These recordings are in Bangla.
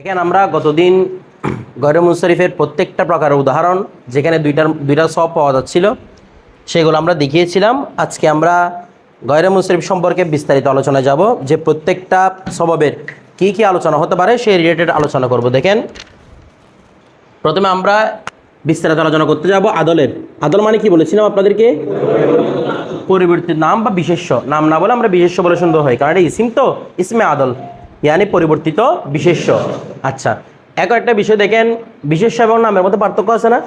এখানে আমরা গতদিন গয়রে মুশরিফের প্রত্যেকটা প্রকারের উদাহরণ, যেখানে দুইটার দুইটা সব পাওয়া যাচ্ছিল, সেগুলো আমরা দেখিয়েছিলাম। আজকে আমরা গয়রে মুশরিফ সম্পর্কে বিস্তারিত আলোচনা যাব, যে প্রত্যেকটা স্বভাবের কি কি আলোচনা হতে পারে, সেই রিলেটেড আলোচনা করব। দেখেন, প্রথমে আমরা বিস্তারিত আলোচনা করতে যাব আদলের। আদল মানে কি বলেছিলাম আপনাদেরকে? পরিবর্তিত নাম বা বিশেষ্য। নাম না বলে আমরা বিশেষ্য বলে সুন্দর হয়, কারণ এটা ইসিম তো, ইসমে আদল। ইয়ানি পরিবর্তিত বিশেষ্য। আচ্ছা এক একটা বিষয় দেখেন, বিশেষ্য এবং নামের মধ্যে পার্থক্য আছে না?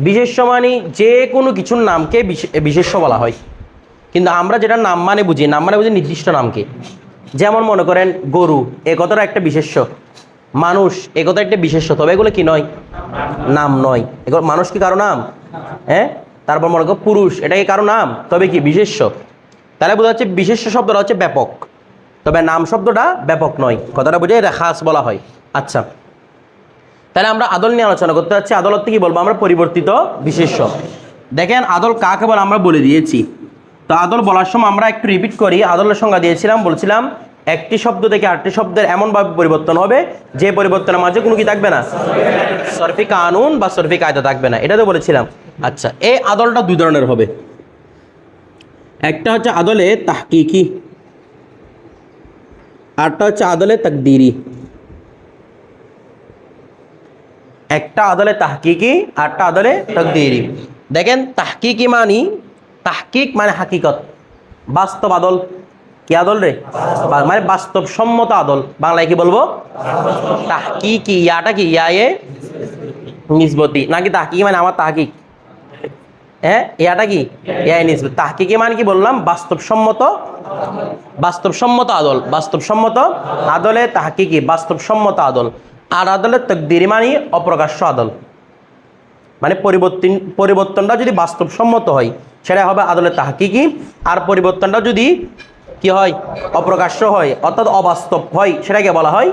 বিশেষ্য মানে যে কোনো কিছুর নামকে বিশে- বিশেষ্য বলা হয়। কিন্তু আমরা যেটা নাম মানে বুঝি, নাম মানে বুঝি নির্দিষ্ট নামকে। যেমন মনে করেন, গরু, এ কথাটা একটা বিশেষ্য। মানুষ, এ কথা একটা বিশেষ্য। তবে এগুলো কি নয়? নাম নয়। এগুলো মানুষ কি কারও নাম? হ্যাঁ? তারপর মনে করো পুরুষ, এটা কি কারও নাম? তবে কি বিশেষ্য? তাহলে বোঝা যাচ্ছে বিশেষ্য শব্দটা হচ্ছে ব্যাপক। তবে নাম শব্দটা ব্যাপক নয়। কথাটা বুঝে এটা খাস বলা হয়। আচ্ছা। তাহলে আমরা আদল নিয়ে আলোচনা করতে যাচ্ছি। আদালত কি বলব? আমরা পরিবর্তিত বিশেষ্য। দেখেন, আদল কাকে বলে আমরা বলে দিয়েছি। তো আদল বলার সময় আমরা একটু রিপিট করি। আদলের সংজ্ঞা দিয়েছিলাম, বলছিলাম, একটি শব্দ থেকে আটটি শব্দের এমনভাবে পরিবর্তন হবে, যে পরিবর্তনের মাঝে কোনো কি থাকবে না? সরফি কানুন বা সরফি কায়দা থাকবে না। এটা তো বলেছিলাম। আচ্ছা এই আদলটা দুই ধরনের হবে। একটা হচ্ছে আদলে তাহকিকি আরটা হচ্ছে আদলে তাকদিরি। একটা আদলে তাহকিকি, আটটা আদলে তকদিরি। দেখেন, তাহকিকি মানি, তাহকিক মানে হাকিকত। বাস্তব আদল। কি আদল রে? মানে বাস্তব সম্মত আদল। বাংলায় কি বলব? তাহকিকি। ইয়াটা কি? ইয়ায়ে নিসবতি। নাকি তাহকিকি মানে আমার তাহকিক? হ্যাঁ? ইয়াটা কি? ইয়াই নিসবত। তাহকিকি মানে কি বললাম? বাস্তবসম্মত বাস্তবসম্মত আদল। বাস্তবসম্মত আদলে তাহকিকি, বাস্তবসম্মত আদল। আর আদলের তকদিরি মানে অপ্রকাশ্য আদল। মানে পরিবর্তন পরিবর্তনটা যদি বাস্তবসম্মত হয়, সেটা হবে আদলের তাহকিকি। আর পরিবর্তনটা যদি কি হয়? অপ্রকাশ্য হয়, অর্থাৎ অবাস্তব হয়, সেটাকে বলা হয়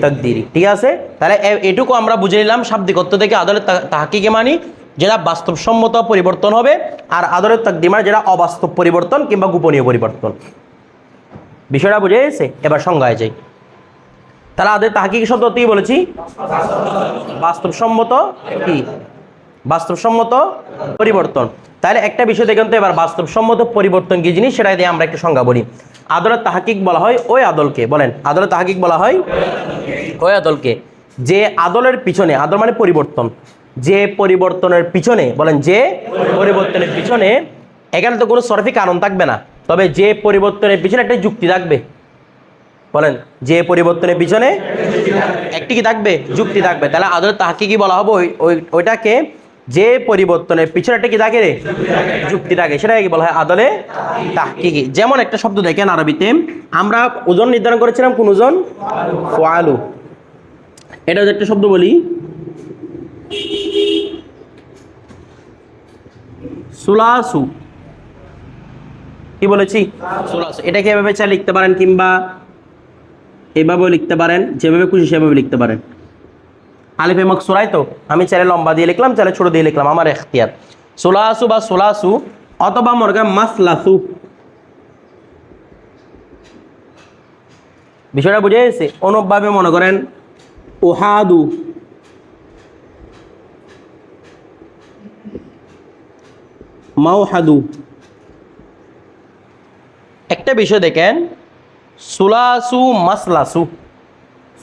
তকদিরি। ঠিক আছে? তাহলে এটুকু আমরা বুঝে নিলাম শাব্দিক অর্থ থেকে আদলের তা- তাহকিকে মানি যেটা বাস্তবসম্মত পরিবর্তন হবে আর আদলের তকদির মানে যেটা অবাস্তব পরিবর্তন কিংবা গোপনীয় পরিবর্তন। বিষয়টা বুঝে গেছে? এবার সংজ্ঞায় যাই। তাহলে আদের তাহকিক শব্দ কি বলেছি। বাস্তবসম্মত কি? বাস্তবসম্মত পরিবর্তন। তাহলে একটা বিষয় দেখেন তো, এবার বাস্তবসম্মত পরিবর্তন কি জিনিস? সেটাই দিয়ে আমরা একটু সংজ্ঞা বলি। আদালত তাহাকিক বলা হয় ওই আদলকে। বলেন আদালত তাহাকিক বলা হয় ওই আদলকে। যে আদলের পিছনে, আদল মানে পরিবর্তন। যে পরিবর্তনের পিছনে, বলেন যে পরিবর্তনের পিছনে, এখানে তো কোনো সরফি কারণ থাকবে না। তবে যে পরিবর্তনের পিছনে একটা যুক্তি থাকবে। বলেন, যে পরিবর্তনের পিছনে একটি কি থাকবে? যুক্তি থাকবে। তাহলে আদর তাহাকে কি বলা হবে? ওই- ওই, ওইটাকে যে পরিবর্তনের পিছনে একটা কি থাকে রে? যুক্তি থাকে। সেটাকে কি বলা হয়? আদলে তাহকিকি। যেমন একটা শব্দ দেখেন আরবিতে, আমরা ওজন নির্ধারণ করেছিলাম কোন ওজন? ফোয়ালু। এটা একটা শব্দ বলি সুলাসু। কি বলেছি? সুলাসু। এটাকে এভাবে চা লিখতে পারেন কিংবা এভাবেও লিখতে পারেন যেভাবে খুশি সেভাবে লিখতে পারেন। আলিফে মকসুরাই তো। আমি চাইলে লম্বা দিয়ে লিখলাম চাইলে ছোট দিয়ে লিখলাম আমার এখতিয়ার। সোলাসু বা সোলাসু অথবা মনে করেন মাসলাসু। বিষয়টা বুঝে গেছে? অনুপভাবে মনে করেন ওহাদু মাওহাদু। একটা বিষয় দেখেন, সুলাসু মাসলাসু।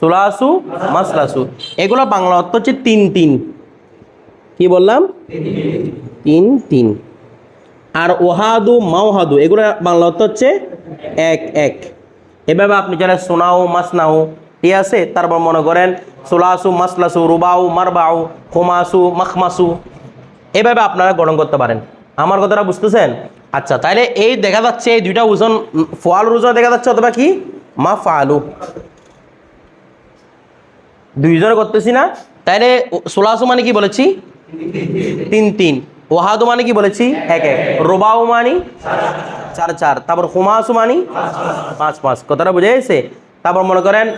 সুলাসু মাসলাসু। এগুলো বাংলা অর্থ হচ্ছে তিন তিন। কি বললাম? তিন তিন। আর ওহাদু মাওহাদু, এগুলো বাংলা অর্থ হচ্ছে এক এক। এভাবে আপনি যারা সোনাও মাসনাও ঠিক আছে তারপর মনে করেন, সুলাসু, মাসলাসু, রুবাউ, মারবাউ হোমাসু মাখমাসু, এভাবে আপনারা গঠন করতে পারেন। আমার কথাটা বুঝতেছেন? আচ্ছা তাহলে এই দেখা যাচ্ছে এই দুইটা ওজন ফোয়ালুর ওজন দেখা যাচ্ছে অথবা কি? মা ফালু দুইজনে করতেছি না? তাইলে ও- সোলাসু মানে কি বলেছি? তিন তিন। ওহাদু মানে কি বলেছি? এক এক। রোবাউ মানি? চার চার। তারপর হুমাসু মানি? পাঁচ পাঁচ। কথাটা বুঝে গেছে? তারপর মনে করেন,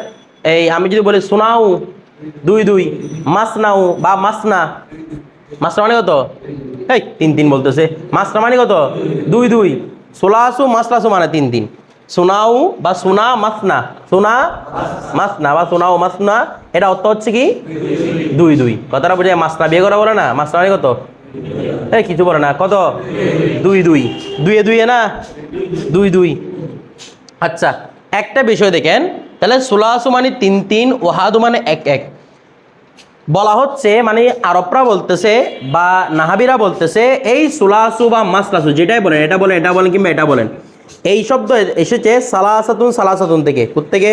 এই আমি যদি বলি শোনাও দুই দুই। মাসনাও বা মাসনা। মাসনা মানে কত? এই, তিন তিন বলতেছে। মাসনা মানে কত? দুই দুই। সোলাসু মাসলাসু মানে তিন তিন। সুনাউ বা সুনা মাসনা সুনা মাসনা বা সুনাও মাসনা এটা অর্থ হচ্ছে কি? দুই দুই। কথাটা বোঝায় মাসনা বিয়ে করা বলে না? মাসনা মানে কত? এই, কিছু বলে না। কত? দুই দুই। দুইয়ে দুইয়ে না? দুই দুই। আচ্ছা একটা বিষয় দেখেন। তাহলে সুলাসু মানে তিন তিন, ওহাদু মানে এক এক। বলা হচ্ছে মানে আরবরা বলতেছে বা নাহাবিরা বলতেছে, এই সুলাসু বা মাসলাসু, যেটাই বলেন, এটা বলেন এটা বলেন কিংবা এটা বলেন, এই শব্দ এসেছে সালাসাতুন সালাসাতুন থেকে। থেকে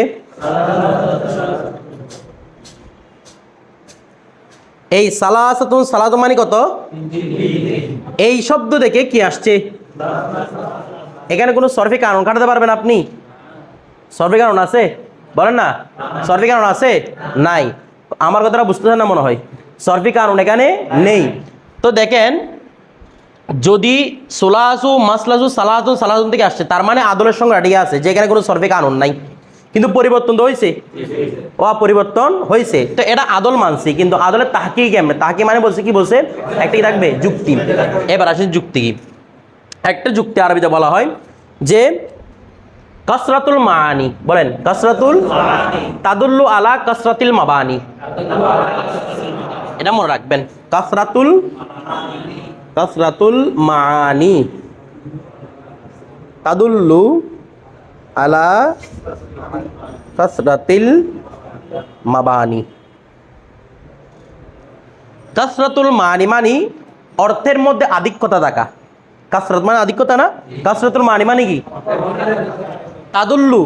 এই সালাসাতুন সালাতুন মানে কত? এই শব্দ থেকে কি আসছে? এখানে কোনো সরফি কারণ কাটাতে পারবেন আপনি? সরফি কারণ আছে? বলেন না। সরফি কারণ আছে? নাই। আমার কথাটা বুঝতেছেন না মনে হয়? সরফি কারণ এখানে নেই। তো দেখেন, যদি সোলাসু মাসলাসু সালাসু সালাসুন থেকে আসছে, তার মানে আদলের সঙ্গে আটিয়ে আছে, যেখানে কোনো সরফি কানুন নাই। কিন্তু পরিবর্তন তো হয়েছে ও পরিবর্তন হয়েছে তো এটা আদল মানছি, কিন্তু আদলের তাহাকি কেমনে? তাহাকি মানে বলছে কি বলছে? একটা কি থাকবে? যুক্তি। এবার আসে যুক্তি কি? একটা যুক্তি আরবিতে বলা হয় যে কসরাতুল মানি বলেন, কসরাতুল তাদুল্লু আলা কসরাতিল মাবানি। এটা মনে রাখবেন, কসরাতুল কসরাতুল মানি তাদুল্লু আলা কসরাতিল মাবানি। কাসরাতুল মানি মানি অর্থের মধ্যে আধিক্যতা থাকা। কাসরত মানে আধিক্যতা না? কাসরাতুল মানি মানে কি? তাদুল্লু।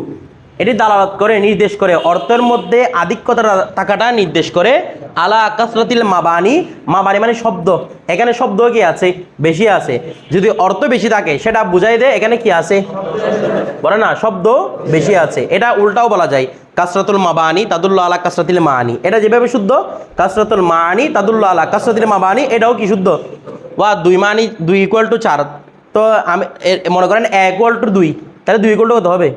এটি দালালত করে, নির্দেশ করে। অর্থের মধ্যে আধিক্যতা থাকাটা নির্দেশ করে। আলা কাসরাতিল মাবানি। মাবানি মানে শব্দ। এখানে শব্দ কি আছে? বেশি আছে। যদি অর্থ বেশি থাকে, সেটা বুঝাই দেয় এখানে কি আছে? বলে না, শব্দ বেশি আছে। এটা উল্টাও বলা যায়। কাসরাতুল মাবানি, তাদুল্লা আলা কাসরাতিল মানি এটা যেভাবে শুদ্ধ, কাসরাতুল মানি তাদুল্লা আলা কাসরাতিল মাবানি, এটাও কি শুদ্ধ? ওয়া, দুই মানি দুই ইকুয়াল টু চার। তো আমি মনে করেন এক ইকুয়াল টু দুই। তাহলে দুই ইকুয়াল টু কত হবে?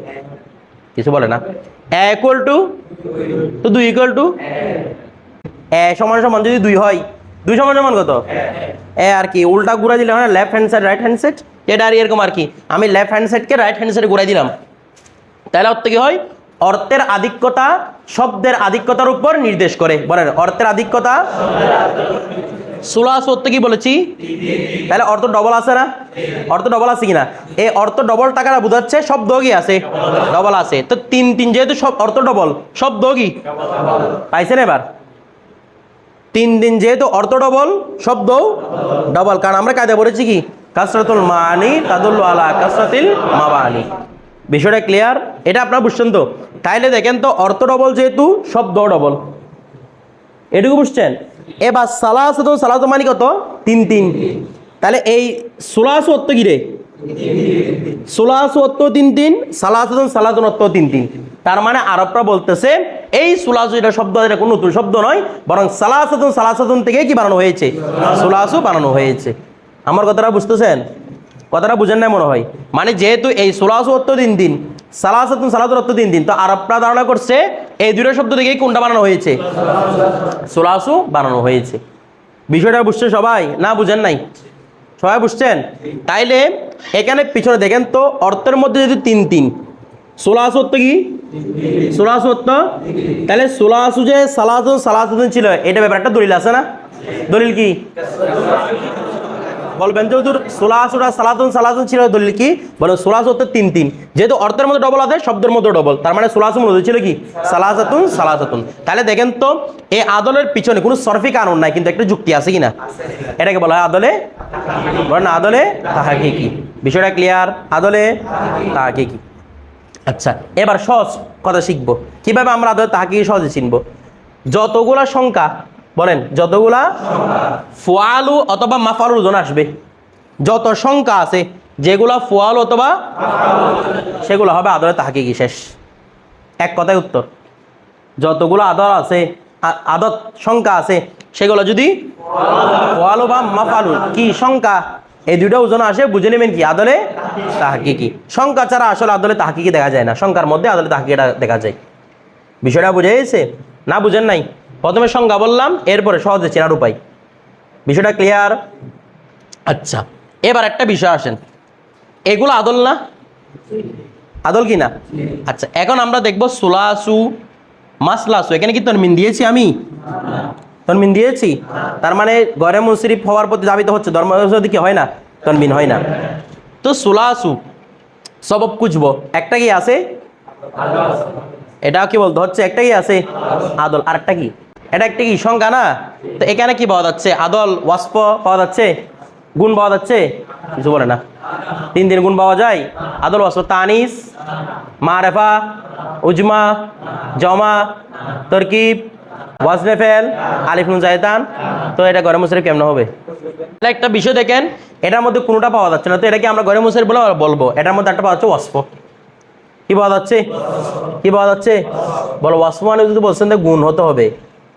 কিছু বলে না। এ টু তো দুই ইকুয়াল টু এ সমান সমান যদি দুই হয়, দুই সমান সমান কত? এ আর কি, উল্টা ঘুরা দিলে হয় left hand side right hand side এটা আর এরকম আর কি, আমি লেফট হ্যান্ড সাইডকে রাইট হ্যান্ড সাইডে ঘুরাই দিলাম। তাহলে অর্থ কি হয়? অর্থের আধিক্যতা শব্দের আধিক্যতার উপর নির্দেশ করে। বলেন, অর্থের আধিক্যতা সুলাস অর্থ কি বলেছি? তাহলে অর্থ ডবল আছে না? অর্থ ডবল আছে কিনা? এই অর্থ ডবল টাকাটা বোঝাচ্ছে শব্দ কি আছে। ডবল আছে। তো তিন তিন যেহেতু সব অর্থ ডবল শব্দ কি পাইছেন এবার? তিন দিন যেহেতু অর্থ ডবল শব্দ ডবল কারণ আমরা কায়দা পড়েছি কি? কাসরাতুল মানি তাদুল্লু আলা কাসরাতিল মাবানি বিষয়টা ক্লিয়ার এটা আপনারা বুঝছেন তো? তাইলে দেখেন তো অর্থ ডবল যেহেতু শব্দ ডবল এটুকু বুঝছেন? এবার সালাসাত সালাত মানে কত? তিন তিন। তাহলে এই সোলাস অর্থ কি রে? সোলাস অর্থ তিন তিন সালাসাতুন সালাতুন অর্থ তিন তিন। তার মানে আরবরা বলতেছে, এই সুলাসু এটা শব্দ, এটা কোনো নতুন শব্দ নয়, বরং সালাসাতুন সালাসাতুন থেকে কি বানানো হয়েছে? সুলাসু বানানো হয়েছে। আমার কথাটা বুঝতেছেন? কথাটা বুঝেন না মনে হয়? মানে যেহেতু এই সোলাসু অর্থ দিন দিন সালাসাতুন সালাতুন অর্থ দিন দিন তো আরবরা ধারণা করছে এই দুটো শব্দ থেকেই কোনটা বানানো হয়েছে? সোলাসু বানানো হয়েছে। বিষয়টা বুঝছে সবাই? না বুঝেন নাই? সবাই বুঝছেন? তাইলে এখানে পিছনে দেখেন তো, অর্থের মধ্যে যদি তিন তিন, সোলাসু অর্থ কি? সোলাসু অর্থ? তাহলে সোলাসু যে সালাসুন সালাসুদ্দিন ছিল, এটা ব্যাপারে একটা দলিল আছে না? দলিল কি? বলবেন যে হুজুর সোলাসুরা সালাতুন সালাতুন ছিল দলিল কি? বলে সোলাস হতে তিন তিন। যেহেতু অর্থের মধ্যে ডবল আছে, শব্দের মধ্যে ডবল তার মানে সোলাসু মূলত ছিল কি? সালাসাতুন সালাসাতুন। তাহলে দেখেন তো এই আদলের পিছনে কোনো সরফি কানুন নাই, কিন্তু একটা যুক্তি আছে কিনা? এটাকে বলা হয় আদলে বলেন, আদলে তাহাকে কি বিষয়টা ক্লিয়ার আদলে তাহাকে কি আচ্ছা এবার সহজ কথা শিখব। কীভাবে আমরা আদলে তাহাকে সহজে চিনবো? যতগুলা সংখ্যা বলেন, যতগুলা ফোয়ালু অথবা মাফালুর ওজন আসবে, যত সংখ্যা আছে, যেগুলা ফোয়াল অথবা সেগুলো হবে আদরে তাহাকে কি শেষ। এক কথায় উত্তর, যতগুলো আদর আছে আদত সংখ্যা আছে, সেগুলো যদি ফোয়ালু বা মাফালু, কি সংখ্যা? এই দুটো ওজন আসে, বুঝে নেবেন কি? আদলে তাহাকি কি সংখ্যা ছাড়া আসলে আদলে তাহাকি কি দেখা যায় না, সংখ্যার মধ্যে আদলে তাহাকিটা দেখা যায়। বিষয়টা বুঝে গেছে? না বুঝেন নাই? প্রথমে সংজ্ঞা বললাম, এরপরে সহজে চেনার উপায়। বিষয়টা ক্লিয়ার আচ্ছা এবার একটা বিষয় আসেন। এগুলো আদল না? আদল কি না? আচ্ছা এখন আমরা দেখব সুলাসু, মাসলাসু। এখানে কি তনমিন দিয়েছি আমি? তনমিন দিয়েছি? তার মানে গরে মুনসিরিফ হওয়ার প্রতি দাবিত হচ্ছে, ধর্ম কি হয় না, তনমিন হয় না। তো সুলাসু সবব কুচবো একটা কি আছে? এটা কি বলতো হচ্ছে? একটা কি আছে? আদল। আরেকটা কি? এটা একটা কি সংখ্যা না? তো এখানে কি পাওয়া যাচ্ছে? আদল ওয়াস্প পাওয়া যাচ্ছে? গুণ পাওয়া যাচ্ছে? কিছু বলে না। তিন দিন গুণ পাওয়া যায়। আদল ওয়াস্প তানিস, মারেফা, উজমা, জমা, তরকিব, ওয়াজনেফেল, আলিফ নুন জায়তান তো এটা গরম মুসরিফ কেমন হবে? একটা বিষয় দেখেন, এটার মধ্যে কোনোটা পাওয়া যাচ্ছে না। তো এটাকে আমরা গরম মুসরিফ বলে বলব? এটার মধ্যে একটা পাওয়া যাচ্ছে ওয়াস্প কি পাওয়া যাচ্ছে? কি পাওয়া যাচ্ছে? বলো ওয়াস্প মানে যদি বলছেন গুণ হতে হবে।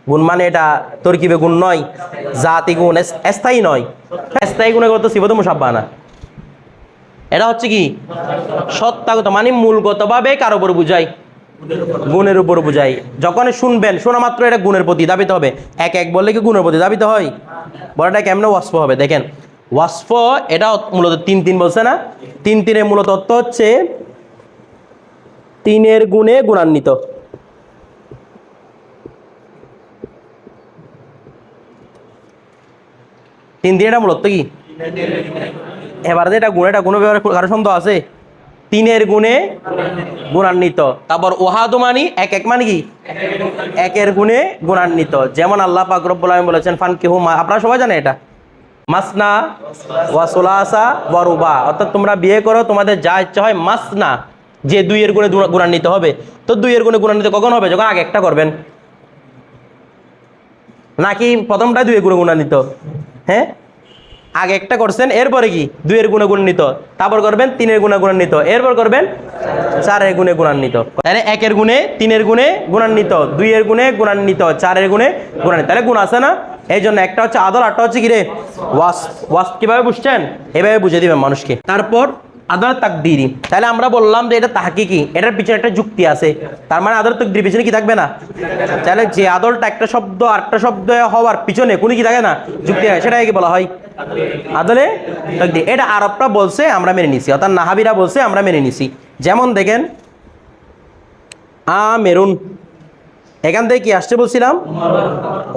গুণ মানে এটা তরকিবে গুণ নয়, জাতি গুণ স্থায়ী নয়। স্থায়ী গুণে কত সিবত মুসাব্বা না এটা হচ্ছে কি? সত্তাগত মানে মূলগতভাবে কার উপর বুঝাই, গুণের উপর বুঝাই। যখন শুনবেন, শোনা মাত্র এটা গুণের প্রতি দাবিতে হবে। এক এক বললে কি গুণের প্রতি দাবিতে হয়? বড়টা কেমনে ওয়াস্প হবে? দেখেন ওয়াস্প এটা মূলত তিন তিন বলছে না? তিন তিনের মূলত অর্থ হচ্ছে তিনের গুণে গুণান্বিত। তিন এটা মূলত কি? এবার যে এটা গুণ এটা গুণ ব্যাপারে কারও সন্দেহ আছে? তিনের গুণে গুণান্বিত। তারপর ওহাদু মানি এক এক মানে কি? একের গুণে গুণান্বিত। যেমন আল্লাহ পাক রব্বুল আলামিন বলেছেন ফান কেহু আপনারা সবাই জানে এটা? মাসনা ওয়া সোলাসা ওয়া রুবা। অর্থাৎ তোমরা বিয়ে করো, তোমাদের যা ইচ্ছা হয় মাসনা। যে দুইয়ের গুণে গুণা- গুণান্বিত হবে। তো দুইয়ের গুণে গুণান্বিত কখন হবে? যখন আগে একটা করবেন। নাকি প্রথমটাই দুইয়ের গুণে গুণান্বিত? হ্যাঁ? আগে একটা করছেন, এরপরে কি? দুইয়ের গুণে গুণান্বিত তারপর করবেন, তিনের গুণে গুণান্বিত এরপর করবেন, চারের গুণে গুণান্বিত। তাহলে একের গুণে, তিনের গুণে গুণান্বিত। দুইয়ের গুণে গুণান্বিত, চারের গুণে গুণান্বিত। তাহলে গুণ আছে না? এই জন্য একটা হচ্ছে আদল আটটা হচ্ছে কি রে? ওয়াস ওয়াস কীভাবে বুঝছেন? এভাবে বুঝে দিবেন মানুষকে। তারপর আদর তাকদিরি। তাহলে আমরা বললাম যে এটা তাহকিকি, এটার পিছনে একটা যুক্তি আছে। তার মানে আদর তাকদির পিছনে কি থাকবে না? তাহলে যে আদলটা একটা শব্দ, আরেকটা শব্দ হওয়ার পিছনে কোনো কি থাকে না? যুক্তি থাকে, সেটাকে কি বলা হয়? আদলে তাকদির। এটা আরবটা বলছে, আমরা মেনে নিছি। অর্থাৎ নাহাবিরা বলছে, আমরা মেনে নিছি। যেমন দেখেন আ মেরুন এখান থেকে কি আসছে বলছিলাম?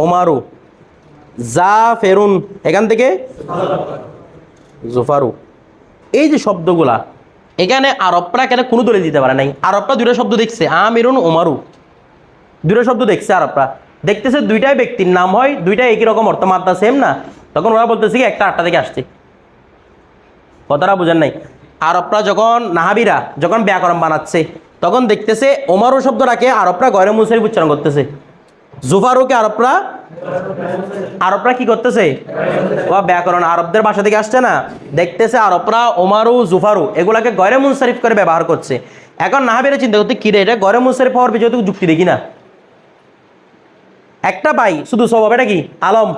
ওমারু। জা ফেরুন এখান থেকে? জোফারু। এই যে শব্দগুলা, এখানে আরবরা এখানে কোনো দলে দিতে পারে নাই? আরবরা দুটো শব্দ দেখছে, আমিরুন ওমারু দুটো শব্দ দেখছে আরবরা। দেখতেছে দুইটাই ব্যক্তির নাম হয়, দুইটাই একই রকম অর্থ মাত্রা সেম না? তখন ওরা বলতেছে কি, একটা আটটা থেকে আসছে। কথাটা বুঝেন নাই? আরবরা যখন নাহাবিরা যখন ব্যাকরণ বানাচ্ছে, তখন দেখতেছে ওমারু শব্দটাকে আরবরা গয়রে মুসারিফ উচ্চারণ করতেছে। জুফারুকে আরবরা আরবরা কি করতেছে? ব্যাকরণ আরবদের বাসা থেকে আসছে না। দেখতেছে আরবরা ওমারু, জুফারু, এগুলাকে গয়রে মুনসারিফ করে ব্যবহার করছে। এখন না বেড়ে চিন্তা করতে কিরে এটা গয়রে মুনসারিফ হওয়ার তো যুক্তি দেখি না? একটা পাই শুধু স্বভাব এটা কি? আলম।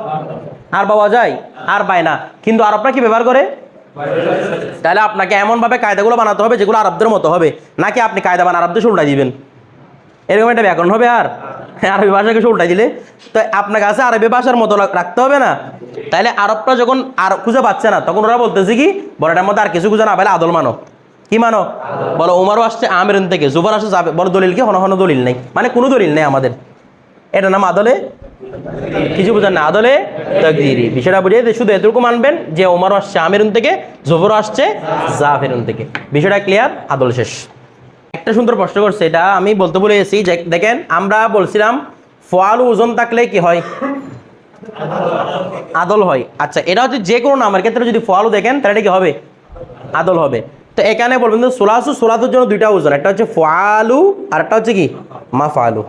আর পাওয়া যায়? আর পায় না। কিন্তু আরবরা কি ব্যবহার করে? তাহলে আপনাকে এমনভাবে কায়দাগুলো বানাতে হবে যেগুলো আরবদের মতো হবে। নাকি আপনি কায়দা বান আরবদের উল্টাই দিবেন? এরকম একটা ব্যাকরণ হবে আর। আরবি ভাষাকে উল্টাই দিলে। তো আপনার কাছে আরবি ভাষার মতো রাখতে হবে না। তাইলে আরবটা যখন আর খুঁজে পাচ্ছে না, তখন ওরা বলতেছে কি, বড়টার মধ্যে আর কিছু খুঁজে না পেলে আদল মানো। কি মানো? বলো, উমারও আসছে আমেরুন থেকে জুবার আসছে যাবে বলো, দলিল কি? হন হন দলিল নেই। মানে কোনো দলিল নেই আমাদের। এটা নাম আদলে? কিছু বুঝেন না, আদলে তকদিরি। বিষয়টা বুঝে শুধু এতটুকু মানবেন যে ওমারও আসছে আমেরুন থেকে জুবরও আসছে জাফেরুন থেকে। বিষয়টা ক্লিয়ার আদল শেষ। একটা সুন্দর প্রশ্ন করছে, এটা আমি বলতে বলে এসেছি যে দেখেন, আমরা বলছিলাম, ফোয়ালু ওজন থাকলে কি হয়? আদল হয়। আচ্ছা এটা হচ্ছে যে কোনো নামের ক্ষেত্রে যদি ফোয়ালু দেখেন, তাহলে এটা কি হবে? আদল হবে। তো এখানে বলবেন তো সোলাসু সোলাতুর জন্য দুইটা ওজন, একটা হচ্ছে ফোয়ালু, আর একটা হচ্ছে কি? মা ফালু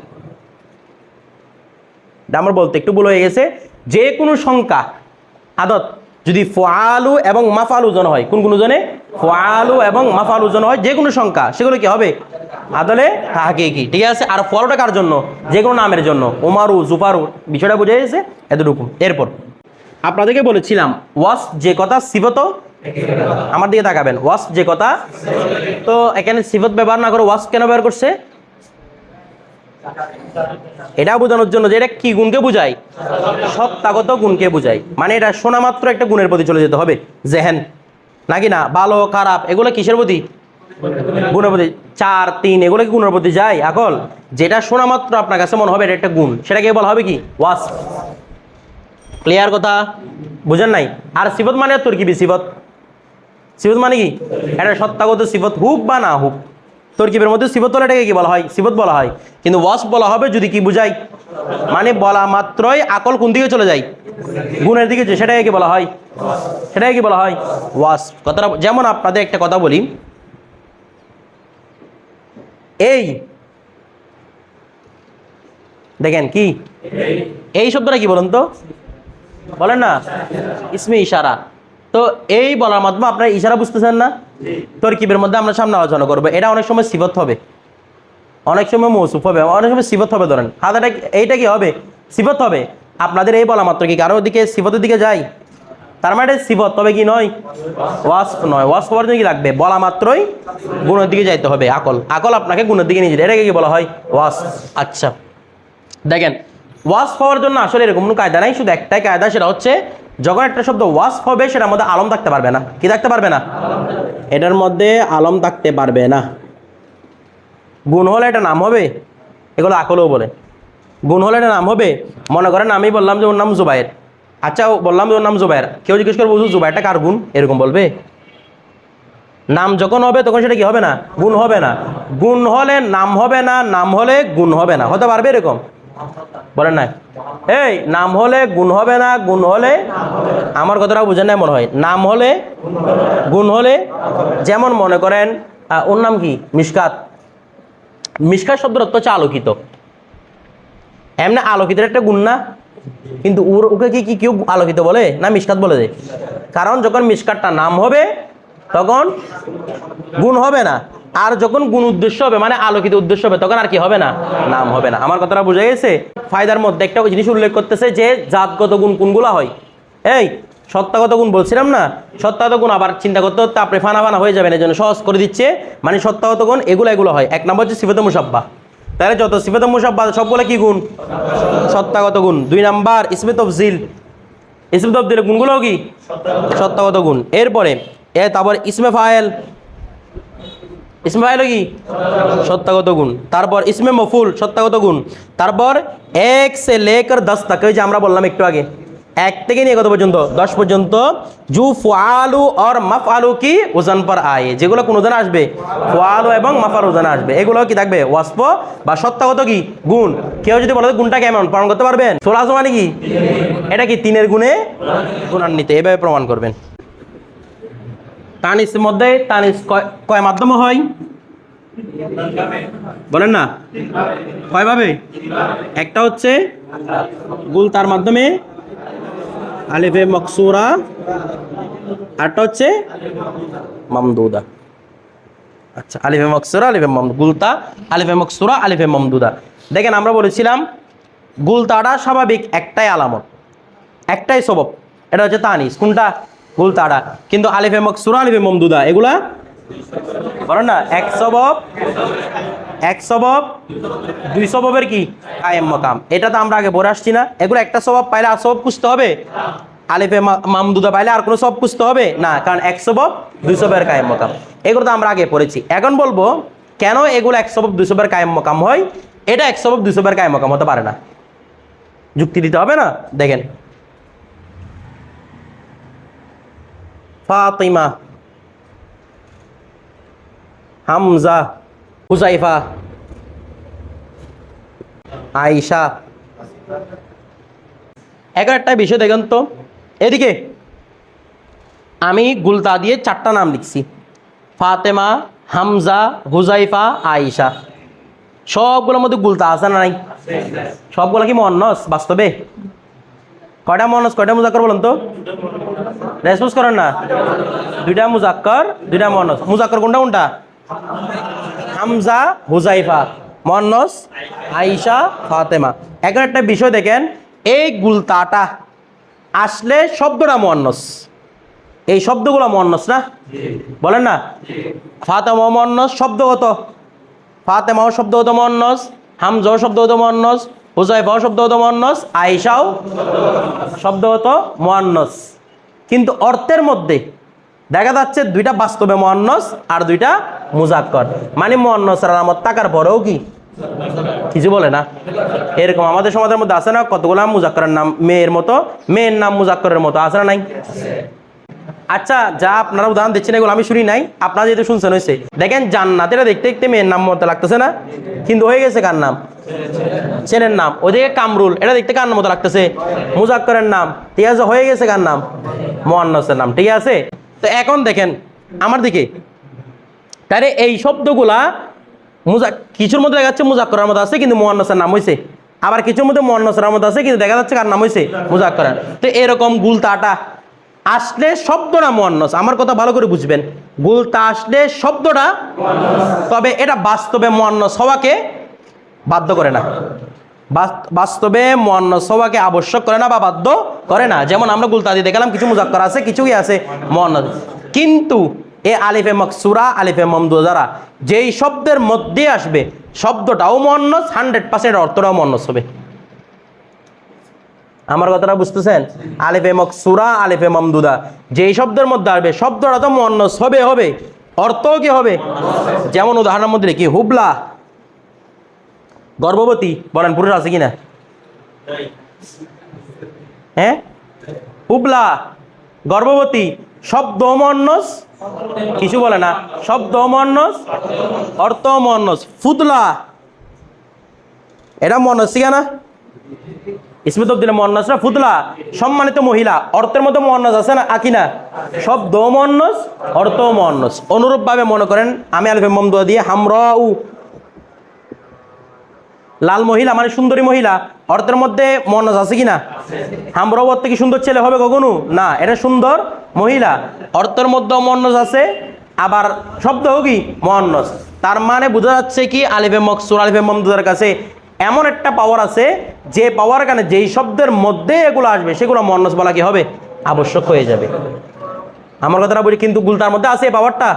আমার বলতে একটু ভুল হয়ে গেছে। যে কোনো সংখ্যা, আদত যদি ফোয়ালু এবং মাফাল ওজন হয়, কোন কোন ওজনে ফোয়ালু এবং মাফাল ওজন হয় যে কোনো সংখ্যা, সেগুলো কি হবে? আদলে তাহাকে কি ঠিক আছে? আর ফলটা কার জন্য? যে কোনো নামের জন্য। ওমারু জুফারু, বিষয়টা বুঝে গেছে? এতটুকু। এরপর, আপনাদেরকে বলেছিলাম ওয়াস যে কথা সিবত আমার দিকে তাকাবেন ওয়াস যে কথা, তো এখানে সিবত ব্যবহার না করে ওয়াস কেন ব্যবহার করছে? এটা বোঝানোর জন্য যে এটা কি গুণকে বোঝায়? সত্তাগত গুণকে বোঝায়। মানে এটা শোনা মাত্র একটা গুণের প্রতি চলে যেতে হবে। জেহেন। নাকি না? ভালো, খারাপ, এগুলো কিসের প্রতি? গুণের প্রতি। চার, তিন, এগুলো কি গুণের প্রতি যায়? আকল, যেটা শোনা মাত্র আপনার কাছে মনে হবে, এটা একটা গুণ। সেটাকে বলা হবে কি? ওয়াস ক্লিয়ার কথা? বুঝেন নাই? আর সিবত মানে তোর কি সিবত সিবত মানে কি? এটা সত্তাগত সিবত হুক বা না হুক তরকিবের মধ্যে সিবত বলে এটাকে কি বলা হয়? সিবত বলা হয়। কিন্তু ওয়াস বলা হবে যদি কি বুঝাই। মানে বলা মাত্রই আকল কোন দিকে চলে যায়? গুণের দিকে সেটাকে কি বলা হয়? সেটাকে কি বলা হয়? ওয়াস কথাটা যেমন আপনাদের একটা কথা বলি। এই দেখেন কি? এই শব্দটা কি বলুন তো? বলেন না? ইসমে ইশারা। তো এই বলার মাধ্যমে আপনারা ইশারা বুঝতেছেন না? তরকিবের মধ্যে আমরা সামনে আলোচনা করব। এটা অনেক সময় সিবত হবে। অনেক সময় মৌসুফ হবে। অনেক সময় সিবত হবে ধরেন। হাতাটা এইটা কি হবে? সিবত হবে। আপনাদের এই বলা মাত্র কি কারোর দিকে সিবতের দিকে যাই? তার মানে সিবত তবে কি নয়? ওয়াসফ নয়। ওয়াসফ হওয়ার জন্য কি লাগবে? বলা মাত্রই গুণের দিকে যাইতে হবে। আকল। আকল আপনাকে গুণের দিকে নিয়ে যেতে এটাকে কি বলা হয়? ওয়াস আচ্ছা। দেখেন ওয়াস হওয়ার জন্য আসলে এরকম কোনো কায়দা নাই। শুধু একটাই কায়দা সেটা হচ্ছে যখন একটা শব্দ ওয়াস হবে সেটার মধ্যে আলম থাকতে পারবে না। কি থাকতে পারবে না? এটার মধ্যে আলম থাকতে পারবে না। গুণ হলে এটা নাম হবে? এগুলো আকলেও বলে। গুণ হলে এটা নাম হবে? মনে করেন আমি বললাম যে ওর নাম জুবাইর আচ্ছা বললাম যে ওর নাম জুবাইর কেউ জিজ্ঞেস করব "বুঝু, জুবাইরটা কার গুণ? এরকম বলবে। নাম যখন হবে তখন সেটা কি হবে না? গুণ হবে না। গুণ হলে নাম হবে না নাম হলে গুণ হবে না। হতে পারবে এরকম? বলেন না এই, নাম হলে গুণ হবে না, গুণ হলে আমার কথাটা বুঝেন না মনে হয়। নাম হলে গুণ হলে যেমন মনে করেন ওর নাম কি? মিসকাত মিসকাত শব্দের অর্থ হচ্ছে আলোকিত। এমনি আলোকিতের একটা গুণ না, কিন্তু ওর ওকে কি কি কেউ আলোকিত বলে? না মিসকাত বলে দেয় কারণ যখন মিসকাতটা নাম হবে তখন গুণ হবে না। আর যখন গুণ উদ্দেশ্য হবে মানে আলোকিত উদ্দেশ্য হবে, তখন আর কি হবে না? নাম হবে না। আমার কথাটা বোঝা গেছে? ফায়দার মধ্যে একটা জিনিস উল্লেখ করতেছে যে, জাতগত গুণ কোনগুলো হয়? এই, সত্তাগত গুণ বলছিলাম না? সত্তাগত গুণ আবার চিন্তা করতে করতে আপনি ফানা ফানা হয়ে যাবেন এই জন্য সহজ করে দিচ্ছে। মানে সত্তাগত গুণ, এগুলো এগুলো হয়। এক নম্বর হচ্ছে সিফত মুসাব্বা তাহলে যত সিফত মুসাব্বা সবগুলো কি গুণ? সত্তাগত গুণ। দুই নাম্বার জিল তফজিল। অফ তফজিলের গুণগুলো কি? সত্তাগত গুণ। এরপরে এ তারপর ইসমে ফায়েল। ইসমে ফায়েল কি? সত্তাগত গুণ। তারপর ইসমে মফুল সত্তাগত গুণ। তারপর এক সে লেকর দশ তক যে আমরা বললাম একটু আগে। এক থেকে নিয়ে কত পর্যন্ত? দশ পর্যন্ত। জু ফুয়ালু আর মাফ আলু কি? ওজন পর আয়ে। যেগুলো কোন ওজনে আসবে? ফুয়ালু এবং মাফার ওজনে আসবে। এগুলো কি থাকবে? ওয়াসপ বা সত্তাগত কি? গুণ। কেউ যদি বলে গুণটা কেমন প্রমাণ করতে পারবেন? সোলাস মানে কি? এটা কি তিনের গুণে গুণান্বিত? এভাবে প্রমাণ করবেন। তানিসের মধ্যে, তানিস কয়- মাধ্যমে হয়? বলেন না। কয়ভাবে একটা হচ্ছে গুল তার মাধ্যমে আলিফে মকসুরা আরটা হচ্ছে মামদুদা। আচ্ছা আলিফে মকসুরা, আলিফে গুলতা আলিফে মকসুরা, আলিফে মামদুদা। দেখেন, আমরা বলেছিলাম গুলতাটা স্বাভাবিক একটাই আলামত, একটাই সবব, এটা হচ্ছে তানিস। কোনটা? গুলতাড়া কিন্তু আলিফে মকসুরা আলিফে মমদুদা, এগুলা বলেন না, এক সবব এক সবব, দুই সববের কি? কায়েম মকাম। এটা তো আমরা আগে পড়ে আসছি না। এগুলো একটা স্বভাব পাইলে আর সবব খুঁজতে হবে? আলিফে মামদুদা পাইলে আর কোনো সব খুঁজতে হবে? না, কারণ এক সবব, দুই সবের কায়েম মকাম। এগুলো তো আমরা আগে পড়েছি। এখন বলব, কেন এগুলো এক সবব, দুই সবের কায়েম মকাম হয়? এটা এক সবব, দুই সবের কায়েম মকাম হতে পারে না। যুক্তি দিতে হবে না? দেখেন ফাতিমা হামজা হুজাইফা আয়েশা এখন একটা বিষয় দেখেন তো। এদিকে আমি গুলতা দিয়ে চারটা নাম লিখছি। ফাতেমা, হামজা, হুজাইফা, আয়েশা। সবগুলোর মধ্যে গুলতা আছে না নাই? সবগুলো কি মন্নস বাস্তবে? কয়টা মনস? কয়টা মুজাক্কর বলুন তো? রেসপন্স করেন না? দুইটা মুজাক্কর, দুইটা মনস। মুজাক্কর কোনটা কোনটা? হামজা, হুজাইফা। মন্নস আইসা ফাতেমা। এখন একটা বিষয় দেখেন, এই গুলতাটা আসলে শব্দটা মন্নস এই শব্দগুলো মন্নস না? বলেন না? ফাতেমা মন্নস শব্দগত ফাতেমাও শব্দগত মন্নস হামজাও শব্দগত মন্নস হুজাইফাও শব্দগত মন্নস আয়েশাও শব্দগত মোয়ান্নস। কিন্তু অর্থের মধ্যে দেখা যাচ্ছে দুইটা বাস্তবে মোয়ান্নস আর দুইটা মুজাক্কর। মানে মোয়ান্নসের আলামত থাকার পরেও কি? কিছু বলে না। এরকম আমাদের সমাজের মধ্যে আছে না কতগুলো মুজাক্করের নাম, মেয়ের মতো, মেয়ের নাম মুজাক্করের মতো আছে না নাই? আচ্ছা যা আপনারা উদাহরণ দিচ্ছেন, এগুলো আমি শুনি নাই। আপনারা যেহেতু শুনছেন হয়েছে। দেখেন জান্নাত এটা দেখতে দেখতে মেয়ের নাম মতো লাগতেছে না? কিন্তু হয়ে গেছে কার নাম? ছেলের নাম। ওদিকে কামরুল। এটা দেখতে কার মতো লাগতেছে? মুজাক্করের নাম। ঠিক আছে, হয়ে গেছে কার নাম? মোহান্নসের নাম। ঠিক আছে? তো এখন দেখেন, আমার দিকে। তাহলে এই শব্দগুলা মুজা, কিছুর মধ্যে দেখা যাচ্ছে মুজাক্করের মধ্যে আছে, কিন্তু মোহান্নসের নাম হয়েছে আবার কিছুর মধ্যে মোহান্নসের মধ্যে আছে, কিন্তু দেখা যাচ্ছে কার নাম হয়েছে মুজাক্করের। তো এরকম গুলতাটা আসলে শব্দটা মোহান্নস আমার কথা ভালো করে বুঝবেন। গুলতা আসলে শব্দটা তবে এটা বাস্তবে মোহান্নস হওয়াকে বাধ্য করে না। বাস্তবে মোয়ান্নস হওয়াকে আবশ্যক করে না বা বাধ্য করে না। যেমন আমরা গুলতাদি দেখালাম, কিছু মুজাক্কর আছে, কিছুই আছে মোয়ান্নস। কিন্তু এ আলিফে মকসুরা আলিফে মমদু দ্বারা যেই শব্দের মধ্যে আসবে, শব্দটাও মোয়ান্নস, হান্ড্রেড পার্সেন্ট অর্থটাও মোয়ান্নস হবে। আমার কথাটা বুঝতেছেন? আলিফে মকসুরা আলিফে মমদুদা যেই শব্দের মধ্যে আসবে, শব্দটা তো মোয়ান্নস হবে হবে। অর্থও কি হবে? যেমন উদাহরণের মধ্যে কি হুবলা। গর্ভবতী, বলেন পুরুষ আছে কিনা? হ্যাঁ? হুবলা, গর্ভবতী, শব্দ মন্নস কিছু বলে না, শব্দ মন্নস অর্থ মন্নস ফুতলা। এটা মন্নস ঠিক না? ইসমে তো দিলে না, ফুতলা, সম্মানিত মহিলা, অর্থের মধ্যে মন্নস আছে না আকিনা শব্দ মন্নস অর্থ মন্নস অনুরূপভাবে মনে করেন, আমি আলফে মমদুয়া দিয়ে হামরা উ লাল মহিলা মানে সুন্দরী মহিলা, অর্থের মধ্যে মনজ আছে কি না? হামরাও অর্থে কি সুন্দর ছেলে হবে কখনো? না, এটা সুন্দর মহিলা। অর্থের মধ্যে মন্নজ আছে, আবার শব্দ কি? মন্নজ তার মানে বোঝা যাচ্ছে কি, আলিফে মকসুর, আলিফে মমদুদের কাছে এমন একটা পাওয়ার আছে, যে পাওয়ার কারণে যেই শব্দের মধ্যে এগুলো আসবে, সেগুলো মন্নজ বলা কি হবে? আবশ্যক হয়ে যাবে। আমার কথাটা বলি, কিন্তু গুলতার মধ্যে আছে পাওয়ারটা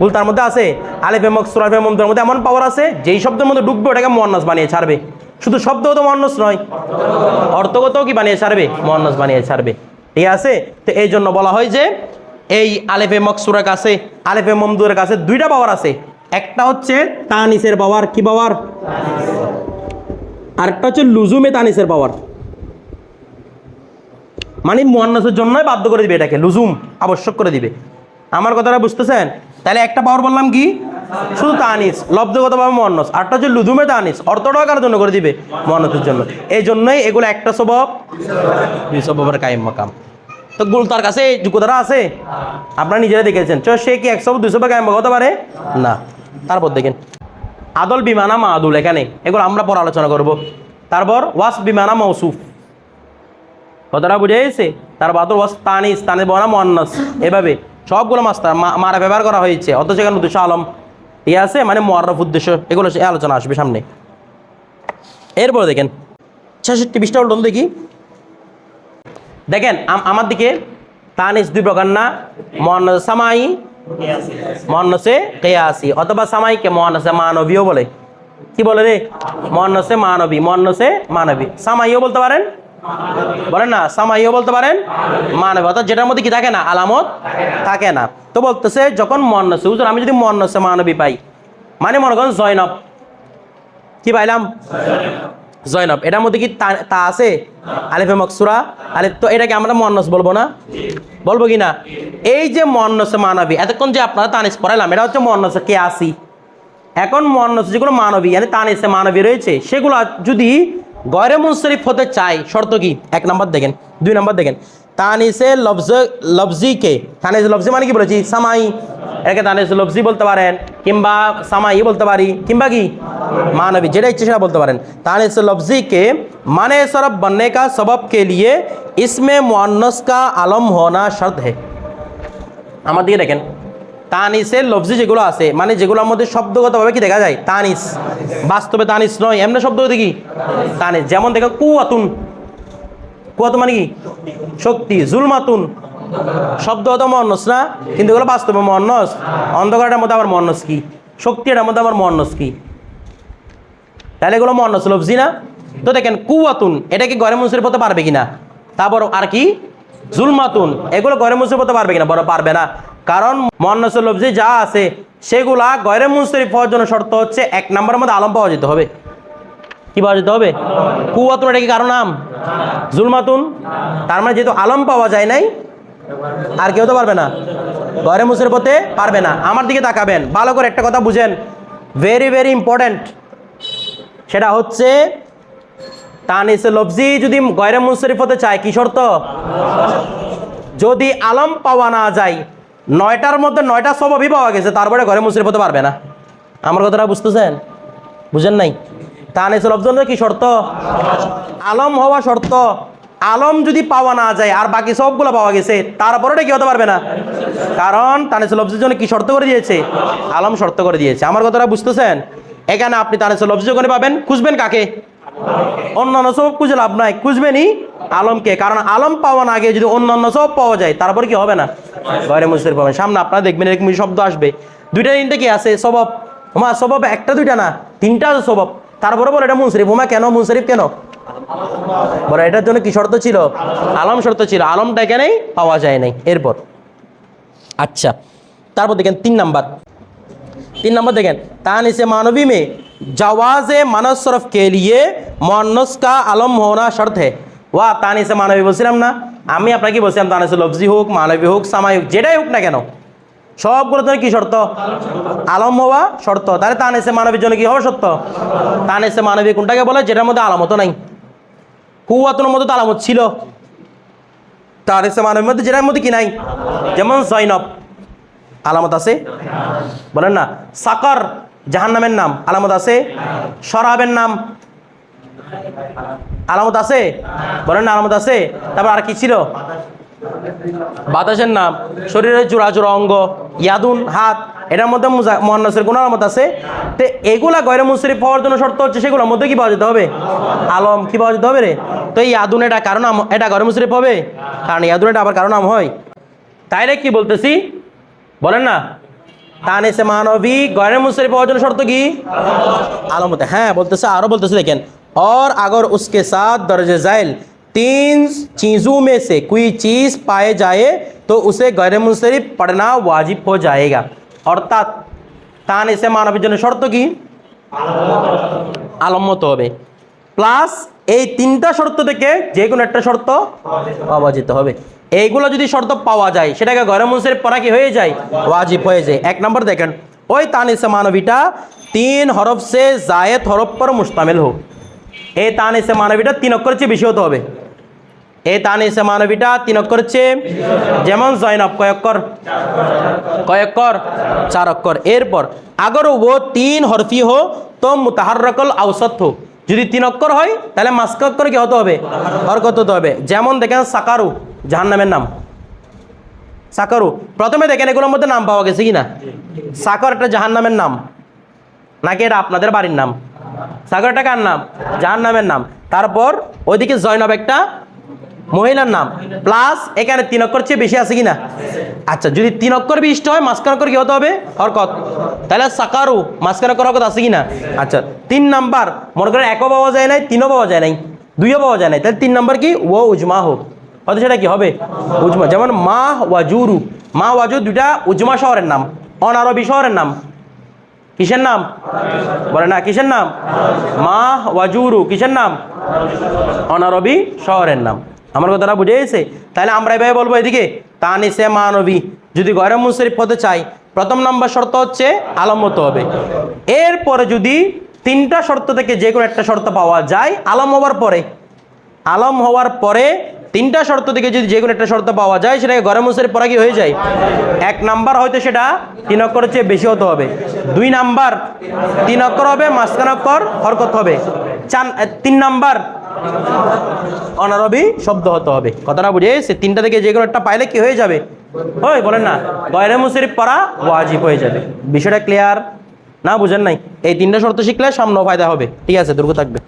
গুলতার মধ্যে আছে। আলিফে মকসুর আলিফে মমদের মধ্যে এমন পাওয়ার আছে, যেই শব্দের মধ্যে ডুববে ওটাকে মহান্নাস বানিয়ে ছাড়বে। শুধু শব্দগত মহান্নাস নয়, অর্থগতও কি বানিয়ে ছাড়বে? মহান্নাস বানিয়ে ছাড়বে। ঠিক আছে? তো এই জন্য বলা হয় যে, এই আলেফে মকসুরের কাছে, আলেফে মমদুরের কাছে দুইটা পাওয়ার আছে। একটা হচ্ছে তানিসের পাওয়ার কি পাওয়ার আরেকটা হচ্ছে লুজুমে তানিসের পাওয়ার মানে মোয়ান্নাসের জন্যই বাধ্য করে দিবে এটাকে, লুজুম আবশ্যক করে দিবে। আমার কথাটা বুঝতেছেন? তাহলে একটা পাওয়ার বললাম কি? শুধু তানিস, লব্ধগতভাবে মোয়ান্নস আরটা হচ্ছে লুজুমে তানিস, অর্থটাও কার জন্য করে দিবে? মোয়ান্নসের জন্য। এই জন্যই এগুলো একটা স্বভাব, দুই স্বভাবের কায়েম মাকাম। তো গুল তার কাছে এই যোগ্যতারা আছে? আপনারা নিজেরা দেখেছেন। চ সে কি একশো দুশো কায়েম হতে পারে? না। তারপর দেখেন। আদল বিমানা মা আদুল এখানে। এগুলো আমরা পর আলোচনা করব। তারপর ওয়াস বিমানা মৌসুফ। কথাটা বুঝে গেছে? তার বাদর ওয়াস তানিস তানিস বনা মোয়ান্নাস। এভাবে সবগুলো মাস্টার মারা ব্যবহার করা হয়েছে। অথচ এখানে উদ্দেশ্য আলম। ঠিক আছে? মানে মোয়ারফ উদ্দেশ্য, এগুলো আলোচনা আসবে সামনে। এরপরে দেখেন, ছেষট্টি বিশটা উল্টন দেখি। দেখেন আমার দিকে তানিস দুই প্রকার না মোহান্নস সামাই মোহান্নসে কেয়াসি অথবা সামাইকে মোহান্নসে মানবীও বলে। কি বলে রে? মোহান্নসে মানবী মোহান্নসে মানবী। সামাইও বলতে পারেন? বলেন না, সামাইও বলতে পারেন? মানবী। অর্থাৎ যেটার মধ্যে কি থাকে না? আলামত থাকে না। তো বলতেছে, যখন মন্নসে হুজুর, আমি যদি মন্নসে মানবী পাই মানে মনে করেন জয়নব। কি পাইলাম? জয়নব। এটার মধ্যে কি তা আছে? আলিফে মকসুরা আলিফ তো এটাকে আমরা মন্নস বলব না? বলব কি না? এই যে মন্নসে মানবী, এতক্ষণ যে আপনারা তানিস পড়াইলাম, এটা হচ্ছে মন্নসে কে আসি এখন মন্নস যেগুলো মানবী মানে তানিসে মানবী রয়েছে, সেগুলো যদি গয়রে মুনসরিফ হতে চায়, শর্ত কি? এক নাম্বার দেখেন, দুই নাম্বার দেখেন। তানিসে লফজ লফজিকে তানিসে লফজি মানে কি বলেছি সামাই এটাকে তানিসে লফজি বলতে পারেন কিংবা সামাই বলতে পারি কিংবা কি मानवी जेड़ा इच्छा सेटा बोलते पारें ताने से लफ्जी के माने सरब बनने का सबब के लिए इसमें मुअन्नस का आलम होना शर्त है আমার দিকে দেখেন তানিসের লফজি যেগুলো আছে মানে যেগুলোর মধ্যে শব্দগতভাবে কি দেখা যায় তানিস বাস্তবে তানিস নয় এমনি শব্দ কি তানিস যেমন দেখেন কুয়াতুন কুয়াতুন মানে কি? শক্তি, জুলমাতুন। শব্দগত মন্নস না, কিন্তু এগুলো বাস্তবে মন্নস অন্ধকারটার মধ্যে আবার মন্নস কি? শক্তিটার মধ্যে আবার মন্নস কি? তাহলে এগুলো মন্নস লফজি না? তো দেখেন, কুয়াতুন, এটা কি গরে মুসরিফ হতে পারবে কিনা? তারপর আর কি? জুলমাতুন, এগুলো গয়রে মুনসরিফ হতে পারবে কিনা? বড় পারবে না। কারণ মহানসর লফজি যা আছে, সেগুলা গয়রে মুনসরিফ হওয়ার জন্য শর্ত হচ্ছে এক নম্বরের মধ্যে আলম পাওয়া যেতে হবে। কি পাওয়া যেতে হবে? কুয়াতুন এটা কি কারও নাম? জুলমাতুন? তার মানে যেহেতু আলম পাওয়া যায় নাই, আর কেউ তো পারবে না। গয়রে মুসরিফ হতে পারবে না। আমার দিকে তাকাবেন। ভালো করে একটা কথা বুঝেন। ভেরি ভেরি ইম্পর্ট্যান্ট সেটা হচ্ছে তানিসে লফজি যদি গয়রে মুনসরিফ হতে চায়, কি শর্ত? যদি আলম পাওয়া না যায়, নয়টার মধ্যে নয়টা স্বভাবই পাওয়া গেছে, তারপরে ঘরে মুসরিফ হতে পারবে না। আমার কথাটা বুঝতেছেন? বুঝেন নাই? তানিসে লফজন কি শর্ত? আলম হওয়া শর্ত। আলম যদি পাওয়া না যায়, আর বাকি সবগুলো পাওয়া গেছে তারপরে কি হতে পারবে না? কারণ তানিসে লফজের জন্য কি শর্ত করে দিয়েছে? আলম শর্ত করে দিয়েছে। আমার কথাটা বুঝতেছেন? এখানে আপনি তানিসে লফজ যখন পাবেন। খুঁজবেন কাকে? অন্যান্য সব খুঁজে লাভ নাই। খুঁজবেনই আলমকে। কারণ আলম পাওয়া না আগে যদি অন্যান্য সব পাওয়া যায়, তারপর কি হবে না? ঘরে মুসলিম পাবেন। সামনে আপনারা দেখবেন এরকম শব্দ আসবে। দুইটা তিনটে কি আছে? স্বভাব। মা, স্বভাব একটা, দুইটা না। তিনটা আছে স্বভাব। তারপরে বলে এটা মুনসরিফ ওমা কেন মুনসরিফ কেন বলে এটার জন্য কি শর্ত ছিল আলম শর্ত ছিল আলমটা এখানেই পাওয়া যায় নাই এরপর আচ্ছা তারপর দেখেন তিন নাম্বার तीन नंबर देखें तान इसे मानवी में जवाज मनसरफ के लिए मुन्नस का आलम होना शर्त है ওয়া তান এসে মানবী বলছিলাম না আমি আপনাকে বলছিলাম তান এসে লফজি হোক মানবী হোক সামাই হোক যেটাই হোক না কেন সবগুলোর জন্য কি শর্ত? আলম হওয়া শর্ত। তাহলে তান এসে মানবীর জন্য কি হওয়া শর্ত? তান এসে মানবী কোনটাকে বলে? যেটার মধ্যে আলামত নাই। কুয়াতনের মধ্যে তো আলামত ছিল। তার এসে মানবীর মধ্যে যেটার মধ্যে কি নাই? যেমন জৈনব আলামত আছে? বলেন না। সাকর জাহান্নামের নাম। আলামত আছে? শরাবের নাম। আলামত আছে? বলেন না, আলামত আছে? তারপর আর কি ছিল? বাতাসের নাম শরীরের জোড়া জোড়া অঙ্গ ইয়াদুন হাত এটার মধ্যে মহান্নাসের কোনো আলামত আছে তো এগুলা গয়রে মুসরিফ হওয়ার জন্য শর্ত হচ্ছে সেগুলোর মধ্যে কি পাওয়া যেতে হবে আলম কি পাওয়া যেতে হবে রে তো এই ইয়াদুন এটা কারণ নাম এটা গয়রে মুসরিফ হবে কারণ ইয়াদুন এটা আবার কারণ নাম হয় তাইলে কি বলতেছি বলেন না তান এসে মানবী গয়রে মুসরিফ হওয়ার জন্য শর্ত কি আলমতে হ্যাঁ বলতেছে আরো বলতেছে দেখেন और अगर उसके साथ दर्ज झैल तीन चीज़ों में से कोई चीज़ पाए जाए तो उसे गैर मुनसरिफ पढ़ना वाजिब हो जाएगा অর্থাৎ তান এসে মানবের জন্য শর্ত কি আলম্মত হবে প্লাস এই তিনটা শর্ত থেকে যে কোনো একটা শর্ত পাওয়া যেতে হবে এইগুলো যদি শর্ত পাওয়া যায় সেটাকে গরম মুনসের পড়া কি হয়ে যায় ওয়াজিব হয়ে যায় এক নম্বর দেখেন ওই তানিসে মানবীটা তিন হরফ সে জায়েদ হরফ পর মুস্তামিল হোক এই তানিসে মানবীটা তিন অক্ষরের চেয়ে বেশি হতে হবে এই তানিসে মানবীটা তিন অক্ষরের চেয়ে যেমন জয়নব কয় অক্ষর কয় অক্ষর চার অক্ষর এরপর, আগর ও তিন হরফি হো তো মুতাহারকল আউসত হো যদি তিন অক্ষর হয়, তাহলে মাস্ক অক্ষর কি হতে হবে? হরকত হতে হবে। যেমন দেখেন সাকারু, জাহান্নামের নাম। সাকারু। প্রথমে দেখেন এগুলোর মধ্যে নাম পাওয়া গেছে কি না সাকর একটা জাহান্নামের নাম। নাকি এটা আপনাদের বাড়ির নাম? সাগর একটা কার নাম? জাহান্নামের নাম। তারপর ওইদিকে জয়নব একটা মহিলার নাম। প্লাস এখানে তিন অক্ষর চেয়ে বেশি আছে কিনা? আচ্ছা যদি তিন অক্ষর বিশিষ্ট হয় মাঝখান অক্ষর কি হতে হবে? হরকত। তাহলে সাকারু মাঝখান অক্ষর হরকত আছে কিনা? আচ্ছা তিন নাম্বার, মনে করেন একও পাওয়া যায় নাই, তিনও পাওয়া যায় নাই, দুইও পাওয়া যায় নাই, তাহলে তিন নাম্বার কি? ও উজমা হোক। হয়তো সেটা কি হবে? উজমা। যেমন মা ওয়াজুরু। মা ওয়াজু দুইটা উজমা শহরের নাম, অনারবি শহরের নাম। কিসের নাম? বলে না, কিসের নাম? মা ওয়াজুরু, কিসের নাম? অনারবি শহরের নাম। আমার কথাটা বুঝে গেছে? তাহলে আমরা এভাবে বলব এদিকে তানিসে মানবী, যদি গয়রম মুশরিফ হতে চাই, প্রথম নম্বর শর্ত হচ্ছে আলম হতে হবে। এরপরে যদি তিনটা শর্ত থেকে যে কোনো একটা শর্ত পাওয়া যায়, আলম হওয়ার পরে, আলম হওয়ার পরে তিনটা শর্ত থেকে যদি যে কোনো একটা শর্ত পাওয়া যায়, সেটাকে গরম মুসের পরা কি হয়ে যায়? এক নাম্বার হয়তো সেটা তিন অক্ষরের চেয়ে বেশি হতে হবে। দুই নাম্বার তিন অক্ষর হবে, মাঝখান অক্ষর হরকত হবে। চার, তিন নাম্বার অনারবি শব্দ হতে হবে। কথাটা বুঝে সে তিনটা থেকে যে কোনো একটা পাইলে কি হয়ে যাবে? ওই বলেন না, গয়রে মুসরিফ পড়া ওয়াজিব হয়ে যাবে। বিষয়টা ক্লিয়ার না বুঝেন নাই? এই তিনটা শর্ত শিখলে সামনেও ফায়দা হবে। ঠিক আছে, দুর্গ থাকবে।